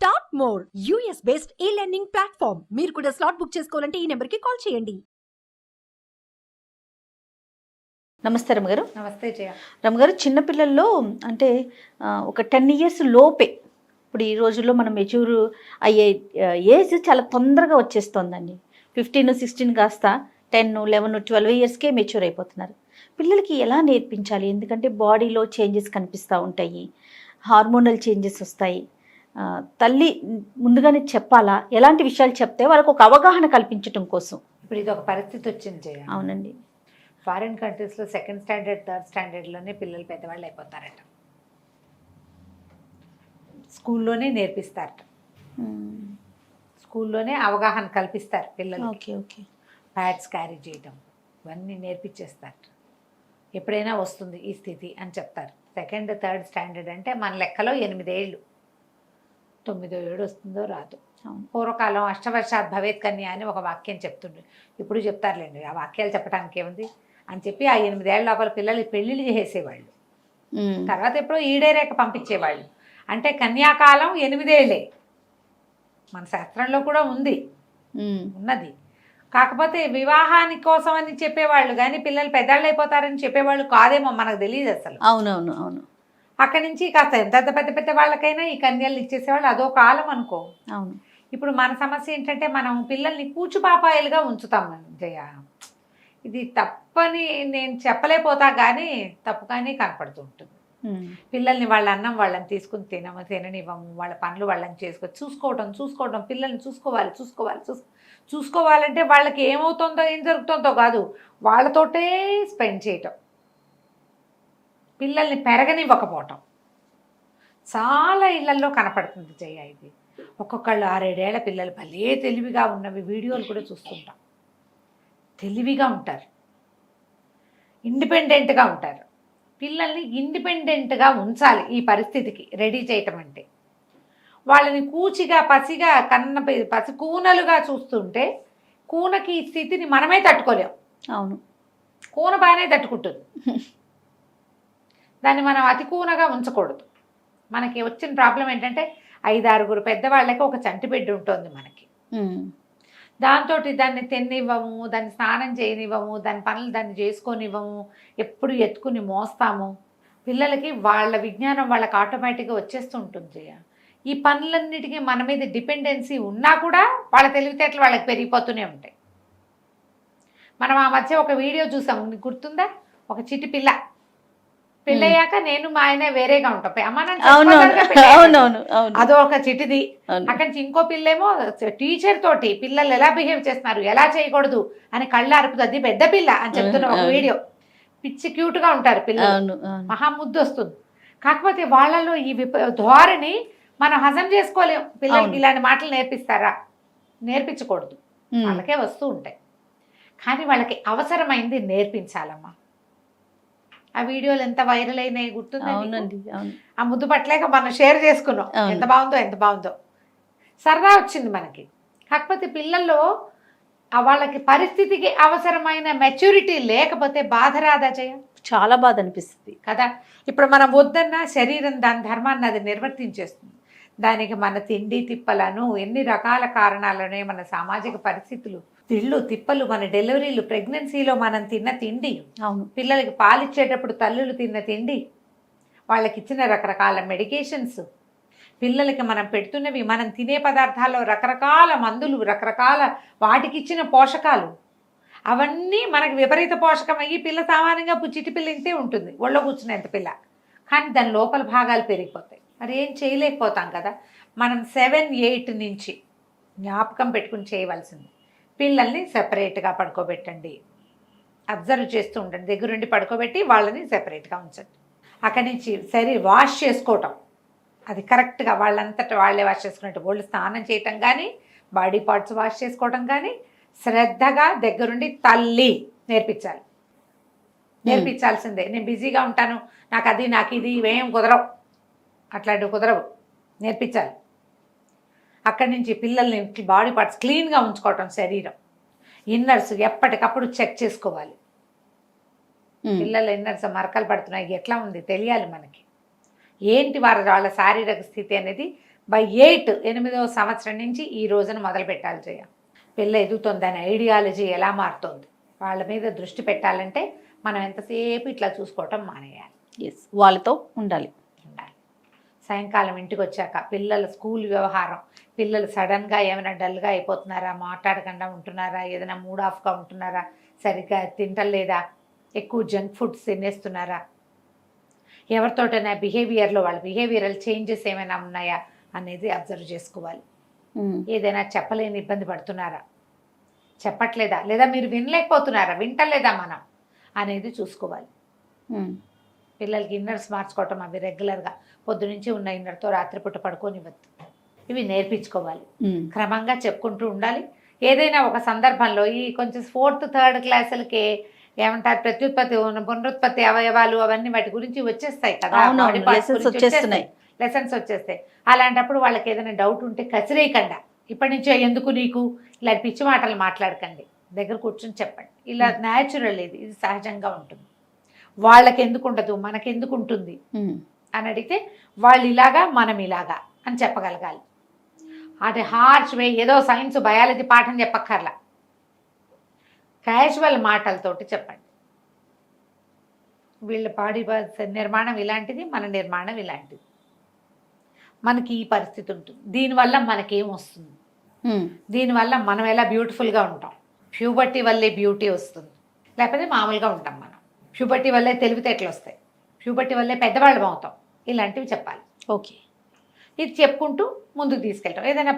Start more US based e learning platform మీరు కూడా slot book చేసుకోవాలంటే ఈ నెంబర్కి కాల్ చేయండి. నమస్తే రమగారు. నమస్తే జయ. రమగారు చిన్నపిల్లల్లో అంటే ఒక టెన్ ఇయర్స్ లోపే ఇప్పుడు ఈ రోజుల్లో మనం మెచ్యూర్ అయ్యే ఏజ్ చాలా తొందరగా వచ్చేస్తోందండి. ఫిఫ్టీన్ సిక్స్టీన్ కాస్త టెన్ లెవెన్ ట్వెల్వ్ ఇయర్స్కే మెచ్యూర్ అయిపోతున్నారు. పిల్లలకి ఎలా నేర్పించాలి? ఎందుకంటే బాడీలో చేంజెస్ కనిపిస్తూ ఉంటాయి. హార్మోనల్ చేంజెస్ వస్తాయి. తల్లి ముందుగానే చెప్పాలా? ఎలాంటి విషయాలు చెప్తే వాళ్ళకు ఒక అవగాహన కల్పించడం కోసం. ఇప్పుడు ఇది ఒక పరిస్థితి వచ్చింది అవునండి. ఫారిన్ కంట్రీస్లో సెకండ్ స్టాండర్డ్ థర్డ్ స్టాండర్డ్లోనే పిల్లలు పెద్దవాళ్ళు అయిపోతారట. స్కూల్లోనే నేర్పిస్తారట. మ్మ్. స్కూల్లోనే అవగాహన కల్పిస్తారు పిల్లలు ఓకే ఓకే. ప్యాడ్స్ క్యారీ చేయడం ఇవన్నీ నేర్పించేస్తారు ఎప్పుడైనా వస్తుంది ఈ స్థితి అని చెప్తారు. సెకండ్ థర్డ్ స్టాండర్డ్ అంటే మన లెక్కలో ఎనిమిదేళ్ళు. తొమ్మిదో ఏడు వస్తుందో రాదు పూర్వకాలం అష్టవర్షాత్ భవేత్ కన్య అని ఒక వాక్యం చెప్తుండ్రు ఇప్పుడు చెప్తారులేండి ఆ వాక్యాలు చెప్పడానికి ఏముంది అని చెప్పి ఆ ఎనిమిదేళ్ళ లోపల పిల్లలు పెళ్ళిళ్ళు చేసేవాళ్ళు. తర్వాత ఎప్పుడో ఈడేరేక పంపించేవాళ్ళు. అంటే కన్యాకాలం ఎనిమిదేళ్ళే మన శాస్త్రంలో కూడా ఉంది. ఉన్నది. కాకపోతే వివాహాని కోసం అని చెప్పేవాళ్ళు కానీ పిల్లలు పెద్దాళ్ళు అయిపోతారని చెప్పేవాళ్ళు కాదేమో మనకు తెలియదు అసలు. అవునవును అవును. అక్కడి నుంచి కాస్త ఎంత పెద్ద పెద్ద వాళ్ళకైనా ఈ కన్యలు ఇచ్చేసేవాళ్ళు అదో కాలం అనుకో. అవును. ఇప్పుడు మన సమస్య ఏంటంటే మనం పిల్లల్ని కూచుపాపాయలుగా ఉంచుతాం జయ. ఇది తప్పని నేను చెప్పలేకపోతా కానీ తప్పుగానే కనపడుతూ ఉంటుంది. పిల్లల్ని వాళ్ళ అన్నం వాళ్ళని తీసుకుని తినము తిననివ్వము. వాళ్ళ పనులు వాళ్ళని చేసుకో చూసుకోవడం చూసుకోవడం పిల్లల్ని చూసుకోవాలి చూసుకోవాలి చూస్ చూసుకోవాలంటే వాళ్ళకి ఏమవుతుందో ఏం జరుగుతుందో కాదు. వాళ్ళతోటే స్పెండ్ చేయటం. పిల్లల్ని పెరగనివ్వకపోవటం. చాలా ఇళ్ళల్లో కనపడుతుంది జయ ఇది. ఒక్కొక్కళ్ళు ఆరేడేళ్ళ పిల్లలు భలే తెలివిగా ఉన్నవి వీడియోలు కూడా చూస్తుంటాం. తెలివిగా ఉంటారు. ఇండిపెండెంట్గా ఉంటారు. పిల్లల్ని ఇండిపెండెంట్గా ఉంచాలి ఈ పరిస్థితికి రెడీ చేయటం అంటే. వాళ్ళని కూచిగా పసిగా కన్న పసి కూనలుగా చూస్తుంటే కూనకి ఈ స్థితిని మనమే తట్టుకోలేం. అవును. కూన బాగానే తట్టుకుంటుంది. దాన్ని మనం అతి కూనగా ఉంచకూడదు. మనకి వచ్చిన ప్రాబ్లం ఏంటంటే ఐదారుగురు పెద్దవాళ్ళకి ఒక చంటి బిడ్డ ఉంటుంది మనకి. దాంతో దాన్ని తిన్నివ్వము దాన్ని స్నానం చేయనివ్వము దాని పనులు దాన్ని చేసుకొనివ్వము ఎప్పుడు ఎత్తుకుని మోస్తాము. పిల్లలకి వాళ్ళ విజ్ఞానం వాళ్ళకి ఆటోమేటిక్గా వచ్చేస్తూ ఉంటుంది జయ. ఈ పనులన్నిటికీ మన మీద డిపెండెన్సీ ఉన్నా కూడా వాళ్ళ తెలివితేటలు వాళ్ళకి పెరిగిపోతూనే ఉంటాయి. మనం ఆ మధ్య ఒక వీడియో చూసాము గుర్తుందా? ఒక చిట్టి పిల్ల. పెళ్ళయ్యాక నేను మా ఆయన వేరేగా ఉంటాం. అమ్మ నాన్న అవునవును అదో ఒక చిటిది. అక్కడి నుంచి ఇంకో పిల్లేమో టీచర్ తోటి పిల్లలు ఎలా బిహేవ్ చేస్తున్నారు ఎలా చేయకూడదు అని కళ్ళు అరుపుతుంది పెద్ద పిల్ల అని చెప్తున్న ఒక. వీడియో. పిచ్చి క్యూట్గా ఉంటారు పిల్లలు. మహా ముద్దు వస్తుంది. కాకపోతే వాళ్ళలో ఈ ధోరణి మనం హజం చేసుకోలేం. పిల్లలకి. ఇలాంటి మాటలు నేర్పిస్తారా? నేర్పించకూడదు. వాళ్ళకే వస్తూ ఉంటాయి. కానీ వాళ్ళకి అవసరమైంది నేర్పించాలమ్మా. ఆ వీడియోలు ఎంత వైరల్ అయినాయి గుర్తుందా? అవునండి ఆ ముద్దు పట్టలేక మనం షేర్ చేసుకున్నాం. ఎంత బాగుందో ఎంత బాగుందో. సరదా వచ్చింది మనకి. కాకపోతే పిల్లల్లో వాళ్ళకి పరిస్థితికి అవసరమైన మెచ్యూరిటీ లేకపోతే బాధ రాదా జయ? చాలా బాధ అనిపిస్తుంది. కదా? ఇప్పుడు మనం వద్దన్న శరీరం దాని ధర్మాన్ని అది నిర్వర్తించేస్తుంది. దానికి మన తిండి తిప్పలను ఎన్ని రకాల కారణాలనే మన సామాజిక పరిస్థితులు తిళ్ళు తిప్పలు మన డెలివరీలు ప్రెగ్నెన్సీలో మనం తిన్న తిండి అవును. పిల్లలకి పాలిచ్చేటప్పుడు తల్లులు తిన్న తిండి వాళ్ళకి ఇచ్చిన రకరకాల మెడికేషన్స్ పిల్లలకి మనం పెడుతున్నవి మనం తినే పదార్థాల్లో రకరకాల మందులు రకరకాల వాటికి ఇచ్చిన పోషకాలు అవన్నీ మనకి విపరీత పోషకం అయ్యి పిల్ల సామాన్యంగా పుచ్చిటి పిల్ల ఇంతే ఉంటుంది ఒళ్ళో కూర్చునేంత పిల్ల. కానీ దాని లోపల భాగాలు పెరిగిపోతాయి. మరి ఏం చేయలేకపోతాం కదా. మనం సెవెన్ ఎయిట్ నుంచి జ్ఞాపకం పెట్టుకుని చేయవలసింది. పిల్లల్ని సెపరేట్గా పడుకోబెట్టండి. అబ్జర్వ్ చేస్తూ ఉండండి. దగ్గరుండి పడుకోబెట్టి వాళ్ళని సెపరేట్గా ఉంచండి. అక్కడి నుంచి సరే వాష్ చేసుకోవటం. అది కరెక్ట్గా వాళ్ళంతటా వాళ్ళే వాష్ చేసుకున్నట్టు వాళ్ళు స్నానం చేయటం కానీ బాడీ పార్ట్స్ వాష్ చేసుకోవటం కానీ శ్రద్ధగా దగ్గరుండి తల్లి నేర్పించాలి. నేర్పించాల్సిందే. నేను బిజీగా ఉంటాను. నాకు అది నాకు ఇది ఇవేం కుదరవు. అట్లాంటివి కుదరవు. నేర్పించాలి. అక్కడి నుంచి పిల్లల్ని బాడీ పార్ట్స్ క్లీన్గా ఉంచుకోవటం శరీరం. ఇన్నర్స్ ఎప్పటికప్పుడు చెక్ చేసుకోవాలి. పిల్లలు ఇన్నర్స్ మరకలు పడుతున్నాయి. ఎట్లా ఉంది? తెలియాలి మనకి. ఏంటి వారి వాళ్ళ శారీరక స్థితి అనేది? బై ఎయిట్ ఎనిమిదవ సంవత్సరం నుంచి ఈ రోజున మొదలు పెట్టాలి చేయ పిల్ల ఎదుగుతుందని ఐడియాలజీ ఎలా మారుతుంది? వాళ్ళ మీద దృష్టి పెట్టాలంటే మనం ఎంతసేపు ఇట్లా చూసుకోవటం మానేయాలి. ఎస్ వాళ్ళతో ఉండాలి. సాయంకాలం ఇంటికి వచ్చాక పిల్లల స్కూల్ వ్యవహారం. పిల్లలు సడన్గా ఏమైనా డల్గా అయిపోతున్నారా? మాట్లాడకుండా ఉంటున్నారా? ఏదైనా మూడ్ ఆఫ్గా ఉంటున్నారా? సరిగ్గా తింటలేదా? ఎక్కువ జంక్ ఫుడ్స్ తినేస్తున్నారా? ఎవరితోటైనా బిహేవియర్లో వాళ్ళ బిహేవియరల్ చేంజెస్ ఏమైనా ఉన్నాయా అనేది అబ్జర్వ్ చేసుకోవాలి. ఏదైనా చెప్పలేని ఇబ్బంది పడుతున్నారా? చెప్పట్లేదా? లేదా మీరు వినలేకపోతున్నారా? వింటలేదా మనం? అనేది చూసుకోవాలి. పిల్లలకి ఇన్నర్స్ మార్చుకోవటం అవి రెగ్యులర్గా. పొద్దునుంచి ఉన్న ఇన్నర్తో రాత్రిపూట పడుకోనివ్వద్దు. ఇవి నేర్పించుకోవాలి. క్రమంగా చెప్పుకుంటూ ఉండాలి. ఏదైనా ఒక సందర్భంలో ఈ కొంచెం ఫోర్త్ థర్డ్ క్లాసులకి ఏమంటారు ప్రత్యుత్పత్తి పునరుత్పత్తి అవయవాలు అవన్నీ వాటి గురించి వచ్చేస్తాయి కదా. వచ్చేస్తున్నాయి. లెసన్స్ వచ్చేస్తాయి. అలాంటప్పుడు వాళ్ళకి ఏదైనా డౌట్ ఉంటే కసిరేయకండా. ఇప్పటి నుంచో ఎందుకు నీకు? ఇలా పిచ్చి మాటలు మాట్లాడకండి. దగ్గర కూర్చొని చెప్పండి. ఇలా న్యాచురల్ ఇది. ఇది సహజంగా ఉంటుంది. వాళ్ళకి ఎందుకు ఉండదు మనకి ఎందుకు ఉంటుంది అని అడిగితే వాళ్ళు ఇలాగా మనం ఇలాగా అని చెప్పగలగాలి. అది హార్ష్ వే ఏదో సైన్స్ బయాలజీ పాఠం చెప్పక్కర్లా. క్యాజువల్ మాటలతోటి చెప్పండి. వీళ్ళ బాడీ నిర్మాణం ఇలాంటిది మన నిర్మాణం ఇలాంటిది. మనకి ఈ పరిస్థితి ఉంటుంది. దీనివల్ల మనకేం వస్తుంది? దీనివల్ల మనం ఎలా బ్యూటిఫుల్గా ఉంటాం? ప్యూబర్టీ వల్లే బ్యూటీ వస్తుంది. లేకపోతే మామూలుగా ఉంటాం మనం. ప్యూబర్టీ వల్లే తెలివితేటలు వస్తాయి. ప్యూబర్టీ వల్లే పెద్దవాళ్ళం అవుతాం. ఇలాంటివి చెప్పాలి. ఓకే. ఇది చెప్పుకుంటూ ముందుకు తీసుకెళ్ళటం ఏదైనా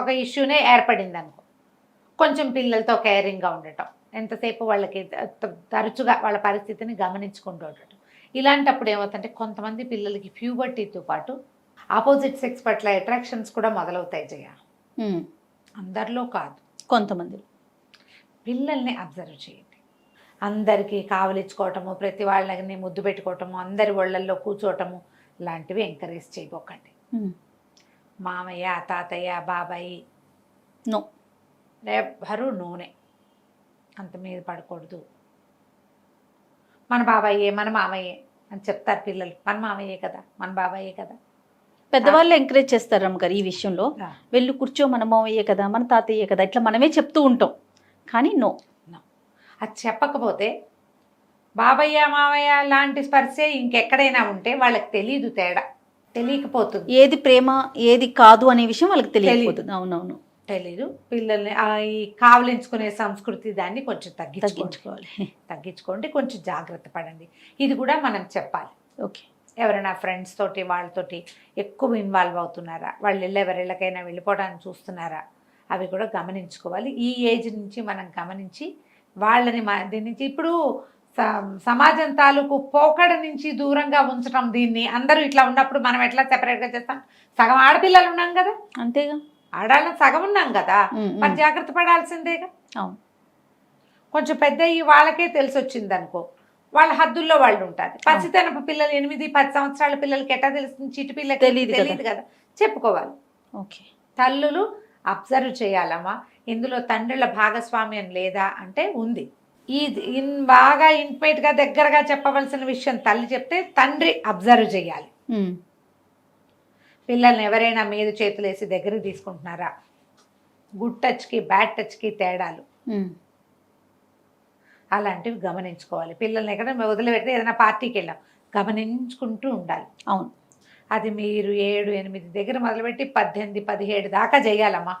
ఒక ఇష్యూనే ఏర్పడింది అనుకో కొంచెం పిల్లలతో కేరింగ్గా ఉండటం ఎంతసేపు వాళ్ళకి తరచుగా వాళ్ళ పరిస్థితిని గమనించుకుంటూ ఉండటం. ఇలాంటప్పుడు ఏమవుతుందంటే కొంతమంది పిల్లలకి ప్యూబర్టీతో పాటు ఆపోజిట్ సెక్స్ పట్ల అట్రాక్షన్స్ కూడా మొదలవుతాయి జయ. అందరిలో కాదు. కొంతమంది పిల్లల్ని అబ్జర్వ్ చేయండి. అందరికీ కావలించుకోవటము ప్రతి వాళ్ళని ముద్దు పెట్టుకోవటము అందరి ఒళ్ళల్లో కూర్చోవటము లాంటివి ఎంకరేజ్ చేయబోకండి. మామయ్య తాతయ్య బాబాయి నో. ఎవ్వరూ నూనె అంత మీద పడకూడదు. మన బాబాయే మన మామయ్యే అని చెప్తారు పిల్లలు. మన మామయ్యే కదా మన బాబాయే కదా. పెద్దవాళ్ళు ఎంకరేజ్ చేస్తారు రమ్మగారు ఈ విషయంలో. వెళ్ళి కూర్చో మన మావయ్యే కదా మన తాతయ్యే కదా ఇట్లా మనమే చెప్తూ ఉంటాం. కానీ నో. అది చెప్పకపోతే బాబయ్య మామయ్య లాంటి స్పర్శే ఇంకెక్కడైనా ఉంటే వాళ్ళకి తెలియదు తేడా. తెలియకపోతుంది. ఏది ప్రేమ ఏది కాదు అనే విషయం వాళ్ళకి తెలియకపోతుంది. అవునవును. తెలీదు. పిల్లల్ని ఈ కావలించుకునే సంస్కృతి దాన్ని కొంచెం తగ్గించుకోవాలి. తగ్గించుకోండి కొంచెం జాగ్రత్త పడండి. ఇది కూడా మనం చెప్పాలి. ఓకే. ఎవరైనా ఫ్రెండ్స్ తోటి వాళ్ళతోటి ఎక్కువ ఇన్వాల్వ్ అవుతున్నారా? వాళ్ళు వెళ్ళి ఎవరిళ్ళకైనా వెళ్ళిపోవడానికి చూస్తున్నారా? అవి కూడా గమనించుకోవాలి. ఈ ఏజ్ నుంచి మనం గమనించి వాళ్ళని దీని నుంచి ఇప్పుడు సమాజం తాలూకు పోకడ నుంచి దూరంగా ఉంచడం దీన్ని అందరూ ఇట్లా ఉన్నప్పుడు మనం ఎట్లా సెపరేట్గా చేస్తాం? సగం ఆడపిల్లలు ఉన్నాం కదా? అంతేగా. ఆడాళ్ళం సగం ఉన్నాం కదా. మరి జాగ్రత్త పడాల్సిందేగా? అవును. కొంచెం పెద్ద వాళ్ళకే తెలిసి వచ్చింది అనుకో వాళ్ళ హద్దుల్లో వాళ్ళు ఉంటారు పసితనపు పిల్లలు ఎనిమిది పది సంవత్సరాల పిల్లలకి ఎట్లా తెలుస్తుంది? చిటి పిల్లకి తెలీదు కదా. తెలియదు కదా? చెప్పుకోవాలి. ఓకే. తల్లులు అబ్జర్వ్ చేయాలమ్మా. ఇందులో తండ్రుల భాగస్వామ్యం లేదా అంటే ఉంది. ఈ ఇన్ బాగా ఇంటిమేట్గా దగ్గరగా చెప్పవలసిన విషయం తల్లి చెప్తే తండ్రి అబ్జర్వ్ చేయాలి. పిల్లల్ని ఎవరైనా మీద చేతులు వేసి దగ్గరికి తీసుకుంటున్నారా? గుడ్ టచ్కి బ్యాడ్ టచ్కి తేడాలు. అలాంటివి గమనించుకోవాలి. పిల్లల్ని ఎక్కడ వదిలిపెడితే ఏదైనా పార్టీకి వెళ్ళాం. గమనించుకుంటూ ఉండాలి. అవును. అది మీరు ఏడు ఎనిమిది దగ్గర మొదలుపెట్టి పద్దెనిమిది పదిహేడు దాకా చేయాలమ్మా.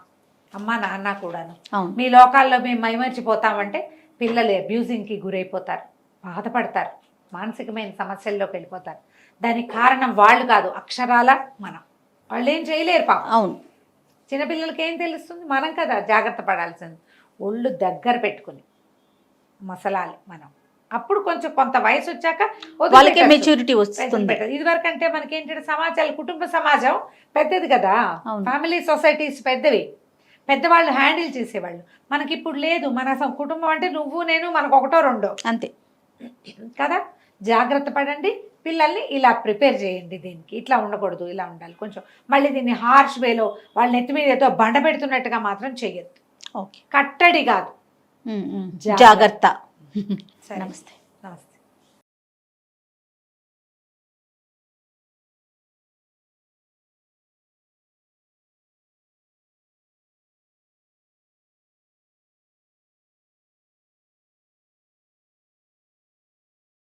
అమ్మ నాన్న కూడాను. మీ లోకాల్లో మేము మైమర్చిపోతామంటే పిల్లలు అబ్యూజింగ్కి గురైపోతారు బాధపడతారు మానసికమైన సమస్యల్లోకి వెళ్ళిపోతారు. దానికి కారణం వాళ్ళు కాదు అక్షరాల మనం. వాళ్ళు ఏం చేయలేరు పాపం. అవును. చిన్నపిల్లలకి ఏం తెలుస్తుంది? మనం కదా జాగ్రత్త పడాల్సింది. ఒళ్ళు దగ్గర పెట్టుకుని మసలాలి మనం. అప్పుడు కొంచెం కొంత వయసు వచ్చాక వాళ్ళకే. మెచ్యూరిటీ వస్తుంది. ఇది వరకు అంటే మనకి ఏంటంటే సమాజాలు కుటుంబ సమాజం పెద్దది కదా. ఫ్యామిలీ సొసైటీస్ పెద్దవి. పెద్దవాళ్ళు హ్యాండిల్ చేసేవాళ్ళు. మనకి ఇప్పుడు లేదు. మన కుటుంబం అంటే నువ్వు నేను మనకు ఒకటో రెండో. అంతే. కదా? జాగ్రత్త పడండి. పిల్లల్ని ఇలా ప్రిపేర్ చేయండి దీనికి. ఇట్లా ఉండకూడదు ఇలా ఉండాలి. కొంచెం మళ్ళీ దీన్ని హార్ష్ వేలో వాళ్ళ నెత్తి మీద ఏదో బండ పెడుతున్నట్టుగా మాత్రం చెయ్యొద్దు ఓకే. కట్టడి కాదు. జాగ్రత్త. జాగ్రత్త. సరే. నమస్తే.